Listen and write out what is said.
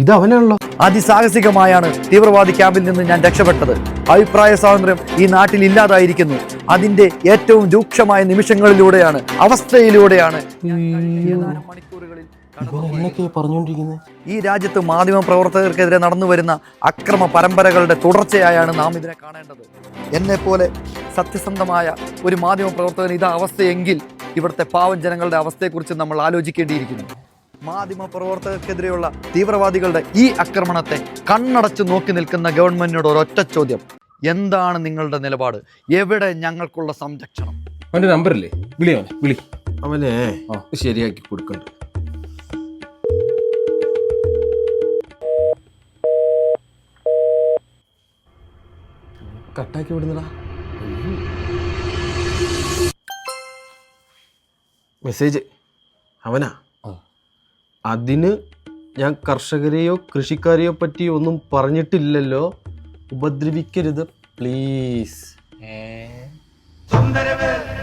ഇത് അവനാണല്ലോ. അതിസാഹസികമായാണ് തീവ്രവാദി ക്യാമ്പിൽ നിന്ന് ഞാൻ രക്ഷപ്പെട്ടത്. അഭിപ്രായ സ്വാതന്ത്ര്യം ഈ നാട്ടിൽ ഇല്ലാതായിരിക്കുന്നു. അതിന്റെ ഏറ്റവും രൂക്ഷമായ നിമിഷങ്ങളിലൂടെയാണ് അവസ്ഥയിലൂടെയാണ്. ഈ രാജ്യത്ത് മാധ്യമ പ്രവർത്തകർക്കെതിരെ നടന്നു വരുന്ന അക്രമ പരമ്പരകളുടെ തുടർച്ചയായാണ് നാം ഇതിനെ കാണേണ്ടത്. എന്നെ പോലെ സത്യസന്ധമായ ഒരു മാധ്യമ പ്രവർത്തകൻ ഇതാ അവസ്ഥയെങ്കിൽ ഇവിടുത്തെ പാവം ജനങ്ങളുടെ അവസ്ഥയെക്കുറിച്ച് നമ്മൾ ആലോചിക്കേണ്ടിയിരിക്കുന്നു. മാധ്യമ പ്രവർത്തകർക്കെതിരെയുള്ള തീവ്രവാദികളുടെ ഈ ആക്രമണത്തെ കണ്ണടച്ചു നോക്കി നിൽക്കുന്ന ഗവൺമെന്റിനോട് ഒരൊറ്റ ചോദ്യം. എന്താണ് നിങ്ങളുടെ നിലപാട്? എവിടെ ഞങ്ങൾക്കുള്ള സംരക്ഷണം? അവന്റെ നമ്പറില്ലേ? വിളി അവനെ വിളി. അവനെ ശരിയാക്കി കൊടുക്കണ്ട. കട്ടാക്കി വിടുന്നടാ. മെസ്സേജ്. അവനാ. അതിന് ഞാൻ കർഷകരെയോ കൃഷിക്കാരെയോ പറ്റി ഒന്നും പറഞ്ഞിട്ടില്ലല്ലോ. ഉപദ്രവിക്കരുത് പ്ലീസ് സുന്ദരവേല